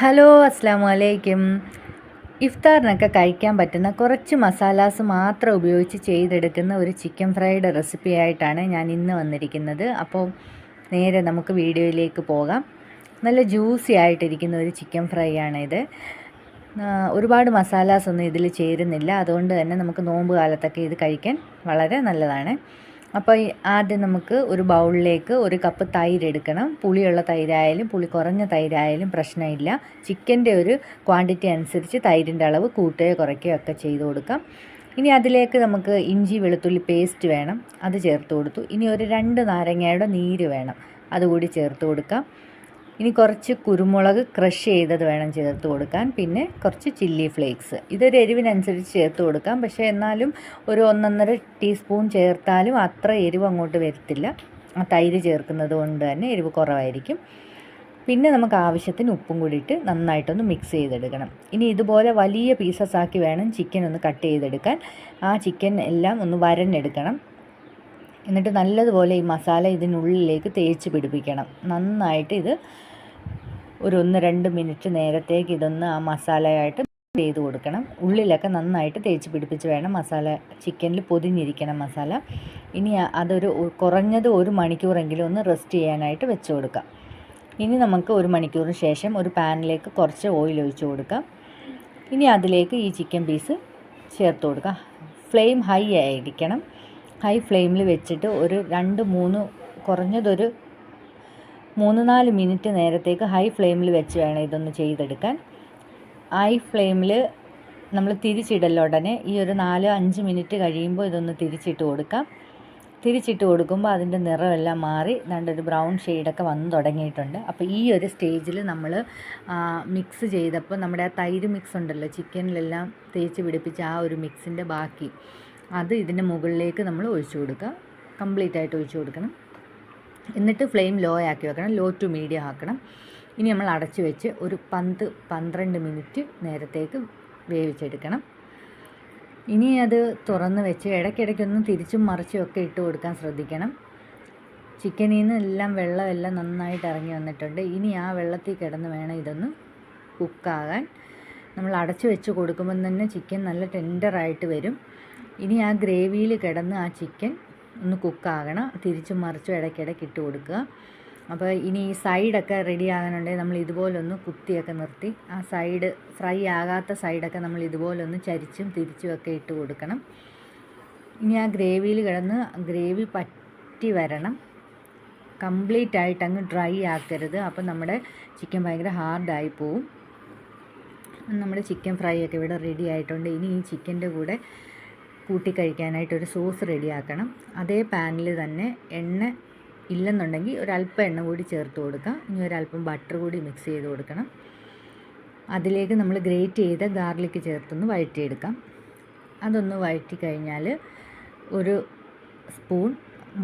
Hello അസ്സാം വലൈക്കും ഇഫ്താറിനൊക്കെ കഴിക്കാൻ പറ്റുന്ന കുറച്ച് മസാലാസ് മാത്രം ഉപയോഗിച്ച് ചെയ്തെടുക്കുന്ന ഒരു ചിക്കൻ ഫ്രൈഡ് റെസിപ്പി ആയിട്ടാണ് ഞാൻ ഇന്ന് വന്നിരിക്കുന്നത്. അപ്പോൾ നേരെ നമുക്ക് വീഡിയോയിലേക്ക് പോകാം. നല്ല ജ്യൂസി ആയിട്ടിരിക്കുന്ന ഒരു ചിക്കൻ ഫ്രൈ ആണിത്. ഒരുപാട് മസാലാസ് ഒന്നും ഇതിൽ ചേരുന്നില്ല. അതുകൊണ്ട് തന്നെ നമുക്ക് നോമ്പ് കാലത്തൊക്കെ ഇത് കഴിക്കാൻ വളരെ നല്ലതാണ്. അപ്പോൾ ആദ്യം നമുക്ക് ഒരു ബൗളിലേക്ക് ഒരു കപ്പ് തൈര് എടുക്കണം. പുളിയുള്ള തൈരായാലും പുളി കുറഞ്ഞ തൈരായാലും പ്രശ്നമില്ല. ചിക്കന്റെ ഒരു ക്വാണ്ടിറ്റി അനുസരിച്ച് തൈരിന്റെ അളവ് കൂട്ടുകയോ കുറയ്ക്കുകയോ ഒക്കെ ചെയ്ത് കൊടുക്കാം. ഇനി അതിലേക്ക് നമുക്ക് ഇഞ്ചി വെളുത്തുള്ളി പേസ്റ്റ് വേണം. അത് ചേർത്ത് കൊടുത്തു. ഇനി ഒരു രണ്ട് നാരങ്ങയുടെ നീര് വേണം. അതുകൂടി ചേർത്ത് കൊടുക്കാം. ഇനി കുറച്ച് കുരുമുളക് ക്രഷ് ചെയ്തത് വേണം ചേർത്ത് കൊടുക്കാൻ. പിന്നെ കുറച്ച് ചില്ലി ഫ്ലേക്സ്. ഇതൊരു എരിവിനനുസരിച്ച് ചേർത്ത് കൊടുക്കാം. പക്ഷേ എന്നാലും ഒരു ഒന്നൊന്നര ടീസ്പൂൺ ചേർത്താലും അത്ര എരിവ് അങ്ങോട്ട് വരത്തില്ല. ആ തൈര് ചേർക്കുന്നത് കൊണ്ട് തന്നെ എരിവ് കുറവായിരിക്കും. പിന്നെ നമുക്ക് ആവശ്യത്തിന് ഉപ്പും കൂടിയിട്ട് നന്നായിട്ടൊന്ന് മിക്സ് ചെയ്തെടുക്കണം. ഇനി ഇതുപോലെ വലിയ പീസസ് ആക്കി വേണം ചിക്കൻ ഒന്ന് കട്ട് ചെയ്തെടുക്കാൻ. ആ ചിക്കൻ എല്ലാം ഒന്ന് വരഞ്ഞെടുക്കണം എന്നിട്ട് നല്ലതുപോലെ ഈ മസാല ഇതിനുള്ളിലേക്ക് തേച്ച് പിടിപ്പിക്കണം. നന്നായിട്ട് ഇത് ഒരു ഒന്ന് രണ്ട് മിനിറ്റ് നേരത്തേക്ക് ഇതൊന്ന് ആ മസാലയായിട്ട് ചെയ്ത് കൊടുക്കണം. ഉള്ളിലൊക്കെ നന്നായിട്ട് തേച്ച് പിടിപ്പിച്ച് വേണം മസാല ചിക്കനിൽ പൊതിഞ്ഞിരിക്കണം മസാല. ഇനി അതൊരു കുറഞ്ഞത് ഒരു മണിക്കൂറെങ്കിലും ഒന്ന് റെസ്റ്റ് ചെയ്യാനായിട്ട് വെച്ച് കൊടുക്കാം. ഇനി നമുക്ക് ഒരു മണിക്കൂറിന് ശേഷം ഒരു പാനിലേക്ക് കുറച്ച് ഓയിൽ ഒഴിച്ച് കൊടുക്കാം. ഇനി അതിലേക്ക് ഈ ചിക്കൻ പീസ് ചേർത്ത് കൊടുക്കാം. ഫ്ലെയിം ഹൈ ആയിരിക്കണം. ഹൈ ഫ്ലെയിമിൽ വെച്ചിട്ട് ഒരു രണ്ട് മൂന്ന് കുറഞ്ഞതൊരു മൂന്ന് നാല് മിനിറ്റ് നേരത്തേക്ക് ഹൈ ഫ്ലെയിമിൽ വെച്ച് വേണം ഇതൊന്ന് ചെയ്തെടുക്കാൻ. ഹൈ ഫ്ലെയിമിൽ നമ്മൾ തിരിച്ചിടല്ല ഉടനെ. ഈ ഒരു നാല് അഞ്ച് മിനിറ്റ് കഴിയുമ്പോൾ ഇതൊന്ന് തിരിച്ചിട്ട് കൊടുക്കാം. തിരിച്ചിട്ട് കൊടുക്കുമ്പോൾ അതിന്റെ നിറമെല്ലാം മാറി. ഒരു ബ്രൗൺ ഷെയ്ഡൊക്കെ വന്ന് തുടങ്ങിയിട്ടുണ്ട്. അപ്പോൾ ഈ ഒരു സ്റ്റേജിൽ നമ്മൾ മിക്സ് ചെയ്തപ്പോൾ നമ്മുടെ ആ തൈര് മിക്സ് ഉണ്ടല്ലോ ചിക്കനിലെല്ലാം തേച്ച് പിടിപ്പിച്ച ആ ഒരു മിക്സിന്റെ ബാക്കി. അത് ഇതിന്റെ മുകളിലേക്ക് നമ്മൾ ഒഴിച്ചു കൊടുക്കുക കംപ്ലീറ്റ് ആയിട്ട് ഒഴിച്ചു കൊടുക്കണം. എന്നിട്ട് ഫ്ലെയിം ലോ ആക്കി വെക്കണം ലോ ടു മീഡിയം ആക്കണം. ഇനി നമ്മൾ അടച്ചു വെച്ച് ഒരു പന്ത് പന്ത്രണ്ട് മിനിറ്റ് നേരത്തേക്ക് വേവിച്ചെടുക്കണം. ഇനി അത് തുറന്ന് വെച്ച് ഇടയ്ക്കിടയ്ക്കൊന്ന് തിരിച്ചും മറിച്ചും ഒക്കെ ഇട്ട് കൊടുക്കാൻ ശ്രദ്ധിക്കണം. ചിക്കനിൽ നിന്ന് എല്ലാം വെള്ളമെല്ലാം നന്നായിട്ട് ഇറങ്ങി വന്നിട്ടുണ്ട്. ഇനി ആ വെള്ളത്തിൽ കിടന്ന് വേണം ഇതൊന്ന് കുക്കാകാൻ. നമ്മൾ അടച്ചു വെച്ച് കൊടുക്കുമ്പം തന്നെ ചിക്കൻ നല്ല ടെൻഡറായിട്ട് വരും. ഇനി ആ ഗ്രേവിയിൽ കിടന്ന് ആ ചിക്കൻ ഒന്ന് കുക്കാകണം. തിരിച്ചും മറിച്ചും ഇടയ്ക്കിടയ്ക്ക് ഇട്ട് കൊടുക്കുക. അപ്പോൾ ഇനി ഈ സൈഡൊക്കെ റെഡി ആകാനുണ്ടെങ്കിൽ നമ്മൾ ഇതുപോലൊന്ന് കുത്തിയൊക്കെ നിർത്തി. ആ സൈഡ് ഫ്രൈ ആകാത്ത സൈഡൊക്കെ നമ്മൾ ഇതുപോലൊന്ന് ചരിച്ചും തിരിച്ചും ഒക്കെ ഇട്ട് കൊടുക്കണം. ഇനി ആ ഗ്രേവിയിൽ കിടന്ന് ഗ്രേവി പറ്റി വരണം. കംപ്ലീറ്റ് ആയിട്ട് അങ്ങ് ഡ്രൈ ആക്കരുത്. അപ്പം നമ്മുടെ ചിക്കൻ ഭയങ്കര ഹാർഡായി പോവും. നമ്മുടെ ചിക്കൻ ഫ്രൈ ഒക്കെ ഇവിടെ റെഡി ആയിട്ടുണ്ട്. ഇനി ഈ ചിക്കന്റെ കൂടെ കൂട്ടി കഴിക്കാനായിട്ടൊരു സോസ് റെഡിയാക്കണം. അതേ പാനിൽ തന്നെ എണ്ണ ഇല്ലെന്നുണ്ടെങ്കിൽ ഒരല്പം എണ്ണ കൂടി ചേർത്ത് കൊടുക്കാം. ഇനി ഒരല്പം ബട്ടർ കൂടി മിക്സ് ചെയ്ത് കൊടുക്കണം. അതിലേക്ക് നമ്മൾ ഗ്രേറ്റ് ചെയ്ത ഗാർലിക്ക് ചേർത്തൊന്ന് വഴറ്റിയെടുക്കാം. അതൊന്ന് വഴറ്റി കഴിഞ്ഞാൽ ഒരു സ്പൂൺ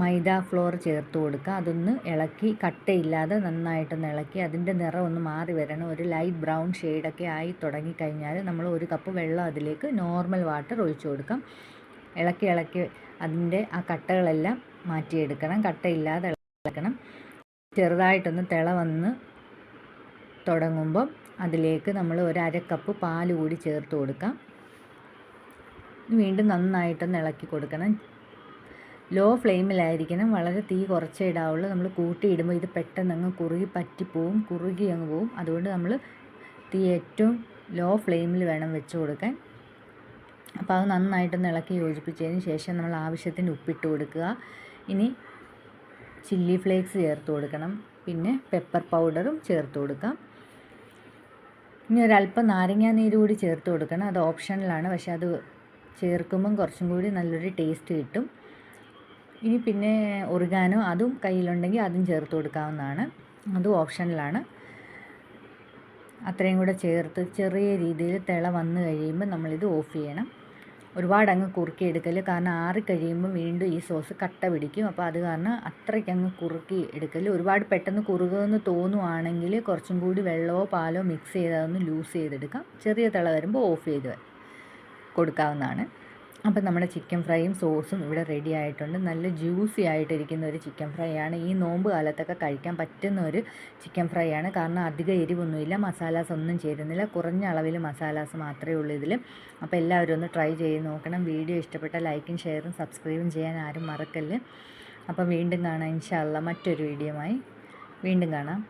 മൈദ ഫ്ലോർ ചേർത്ത് കൊടുക്കുക. അതൊന്ന് ഇളക്കി കട്ടയില്ലാതെ നന്നായിട്ടൊന്ന് ഇളക്കി അതിന്റെ നിറം ഒന്ന് മാറി വരണം. ഒരു ലൈറ്റ് ബ്രൗൺ ഷെയ്ഡൊക്കെ ആയി തുടങ്ങിക്കഴിഞ്ഞാൽ നമ്മൾ ഒരു കപ്പ് വെള്ളം അതിലേക്ക് നോർമൽ വാട്ടർ ഒഴിച്ചു കൊടുക്കാം. ഇളക്കി ഇളക്കി അതിന്റെ ആ കട്ടകളെല്ലാം മാറ്റിയെടുക്കണം. കട്ടയില്ലാതെ ഇളക്കണം. ചെറുതായിട്ടൊന്ന് തിള വന്ന് തുടങ്ങുമ്പം അതിലേക്ക് നമ്മൾ ഒരു അര കപ്പ് പാൽ കൂടി ചേർത്ത് കൊടുക്കാം. വീണ്ടും നന്നായിട്ടൊന്ന് ഇളക്കി കൊടുക്കണം. ലോ ഫ്ലെയിമിലായിരിക്കണം. വളരെ തീ കുറച്ചേ ഇടാവുള്ളൂ. നമ്മൾ കൂട്ടിയിടുമ്പോൾ ഇത് പെട്ടെന്ന് അങ്ങ് കുറുകി പറ്റിപ്പോവും കുറുകി അങ്ങ് പോവും. അതുകൊണ്ട് നമ്മൾ തീ ഏറ്റവും ലോ ഫ്ലെയിമിൽ വേണം വെച്ച് കൊടുക്കാൻ. അപ്പോൾ അത് നന്നായിട്ടൊന്ന് ഇളക്കി യോജിപ്പിച്ചതിന് ശേഷം നമ്മൾ ആവശ്യത്തിന് ഉപ്പിട്ട് കൊടുക്കുക. ഇനി ചില്ലി ഫ്ലേക്സ് ചേർത്ത് കൊടുക്കണം. പിന്നെ പെപ്പർ പൗഡറും ചേർത്ത് കൊടുക്കാം. ഇനി ഒരല്പം നാരങ്ങാ നീര് കൂടി ചേർത്ത് കൊടുക്കണം. അത് ഓപ്ഷണലാണ് പക്ഷെ അത് ചേർക്കുമ്പം കുറച്ചും കൂടി നല്ലൊരു ടേസ്റ്റ് കിട്ടും. ഇനി പിന്നെ ഒറിഗാനോ അതും കയ്യിലുണ്ടെങ്കിൽ അതും ചേർത്ത് കൊടുക്കാവുന്നതാണ്. അതും ഓപ്ഷനിലാണ്. അത്രയും കൂടെ ചേർത്ത് ചെറിയ രീതിയിൽ തിള വന്നു കഴിയുമ്പോൾ നമ്മളിത് ഓഫ് ചെയ്യണം. ഒരുപാട് അങ്ങ് കുറുക്കി എടുക്കൽ കാരണം ആറി കഴിയുമ്പോൾ വീണ്ടും ഈ സോസ് കട്ട പിടിക്കും. അപ്പോൾ അത് കാരണം അത്രയ്ക്ക് അങ്ങ് കുറുക്കി എടുക്കൽ ഒരുപാട് പെട്ടെന്ന് കുറുകുമെന്ന് തോന്നുവാണെങ്കിൽ കുറച്ചും കൂടി വെള്ളമോ പാലോ മിക്സ് ചെയ്ത് അതൊന്ന് ലൂസ് ചെയ്തെടുക്കാം. ചെറിയ തിള വരുമ്പോൾ ഓഫ് ചെയ്ത് കൊടുക്കാവുന്നതാണ്. അപ്പം നമ്മുടെ ചിക്കൻ ഫ്രൈയും സോസും ഇവിടെ റെഡി ആയിട്ടുണ്ട്. നല്ല ജ്യൂസി ആയിട്ടിരിക്കുന്ന ഒരു ചിക്കൻ ഫ്രൈ ആണ്. ഈ നോമ്പ് കാലത്തൊക്കെ കഴിക്കാൻ പറ്റുന്ന ഒരു ചിക്കൻ ഫ്രൈ ആണ്. കാരണം അധികം എരിവൊന്നുമില്ല മസാലാസ് ഒന്നും ചേരുന്നില്ല. കുറഞ്ഞ അളവിൽ മസാലാസ് മാത്രമേ ഉള്ളൂ ഇതിൽ അപ്പോൾ എല്ലാവരും ഒന്ന് ട്രൈ ചെയ്ത് നോക്കണം. വീഡിയോ ഇഷ്ടപ്പെട്ട ലൈക്കും ഷെയറും സബ്സ്ക്രൈബും ചെയ്യാൻ ആരും മറക്കല്ല്. അപ്പോൾ വീണ്ടും കാണാം. ഇൻഷാല്ല മറ്റൊരു വീഡിയോമായി വീണ്ടും കാണാം.